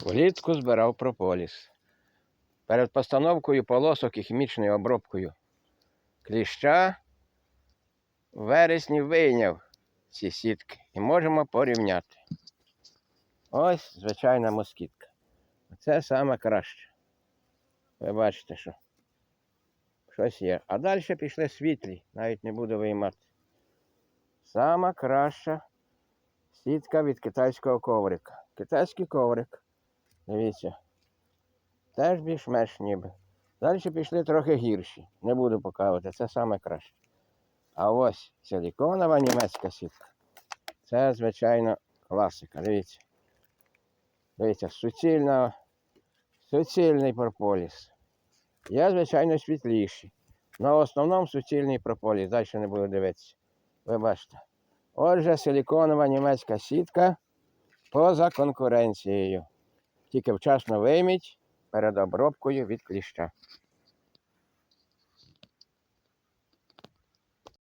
Влітку збирав прополіс. Перед постановкою полосок і хімічною обробкою кліща в вересні вийняв ці сітки і можемо порівняти. Ось звичайна москітка. Це саме краще. Ви бачите, що щось є. А далі пішли світлі, навіть не буду виймати. Сама краща сітка від китайського коврика. Китайський коврик. Дивіться. Теж більш-менш ніби. Далі пішли трохи гірші. Не буду показувати, це саме краще. А ось силіконова німецька сітка. Це, звичайно, класика. Дивіться. Дивіться, суцільна, суцільний прополіс. Є, звичайно, світліші. На основному суцільний прополіс. Далі не буду дивитися. Ви бачите. Отже, силіконова німецька сітка поза конкуренцією. Тільки вчасно вийміть перед обробкою від кліща.